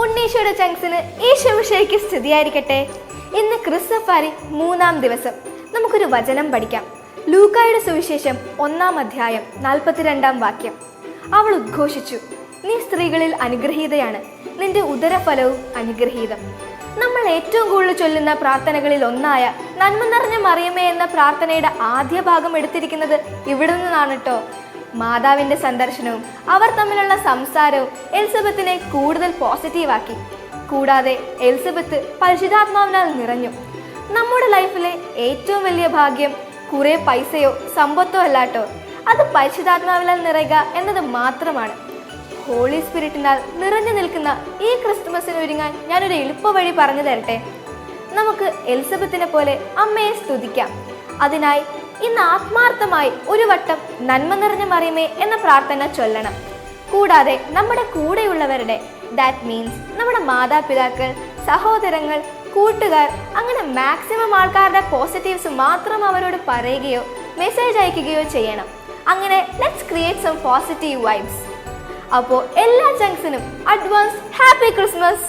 ഉണ്ണീശോയുടെ ചങ്സിന് ഈശോമിഷയ്ക്ക് സ്ഥിതിയായിരിക്കട്ടെ ഇന്ന് ക്രിസ്തഫാരി മൂന്നാം ദിവസം. നമുക്കൊരു വചനം പഠിക്കാം. ലൂക്കായുടെ സുവിശേഷം ഒന്നാം അധ്യായം നാൽപ്പത്തിരണ്ടാം വാക്യം. അവൾ ഉദ്ഘോഷിച്ചു. നീ സ്ത്രീകളിൽ അനുഗ്രഹീതയാണ്. നിന്റെ ഉദരഫലവും അനുഗ്രഹീതം. നമ്മൾ ഏറ്റവും കൂടുതൽ ചൊല്ലുന്ന പ്രാർത്ഥനകളിൽ ഒന്നായ നന്മ നിറഞ്ഞ മറിയമേ എന്ന പ്രാർത്ഥനയുടെ ആദ്യ ഭാഗം എടുത്തിരിക്കുന്നത് ഇവിടെ നിന്നാണ് കേട്ടോ മാതാവിന്റെ സന്ദർശനവും അവർ തമ്മിലുള്ള സംസാരവും എലിസബത്തിനെ കൂടുതൽ പോസിറ്റീവാക്കി കൂടാതെ എലിസബത്ത് പരിശുദ്ധാത്മാവിനാൽ നിറഞ്ഞു. നമ്മുടെ ലൈഫിലെ ഏറ്റവും വലിയ ഭാഗ്യം കുറേ പൈസയോ സമ്പത്തോ അല്ലാട്ടോ. അത് പരിശുദ്ധാത്മാവിനാൽ നിറയുക എന്നത് മാത്രമാണ്. ഹോളി സ്പിരിറ്റിനാൽ നിറഞ്ഞു നിൽക്കുന്ന ഈ ക്രിസ്തുമസിന് ഒരുങ്ങാൻ ഞാനൊരു എളുപ്പ വഴി പറഞ്ഞു തരട്ടെ? നമുക്ക് എലിസബത്തിനെ പോലെ അമ്മയെ സ്തുതിക്കാം. അതിനായി ഇന്ന് ആത്മാർത്ഥമായി ഒരു വട്ടം നന്മ നിറഞ്ഞ മറിയമേ എന്ന പ്രാർത്ഥന ചൊല്ലണം. കൂടാതെ നമ്മുടെ കൂടെയുള്ളവരുടെ ദാറ്റ് മീൻസ് നമ്മുടെ മാതാപിതാക്കൾ സഹോദരങ്ങൾ കൂട്ടുകാർ അങ്ങനെ മാക്സിമം ആൾക്കാരുടെ പോസിറ്റീവ്സ് മാത്രം അവരോട് പറയുകയോ മെസ്സേജ് അയക്കുകയോ ചെയ്യണം. അങ്ങനെ let's create some positive vibes അപ്പോൾ എല്ലാ ജങ്സിനും അഡ്വാൻസ് ഹാപ്പി ക്രിസ്മസ്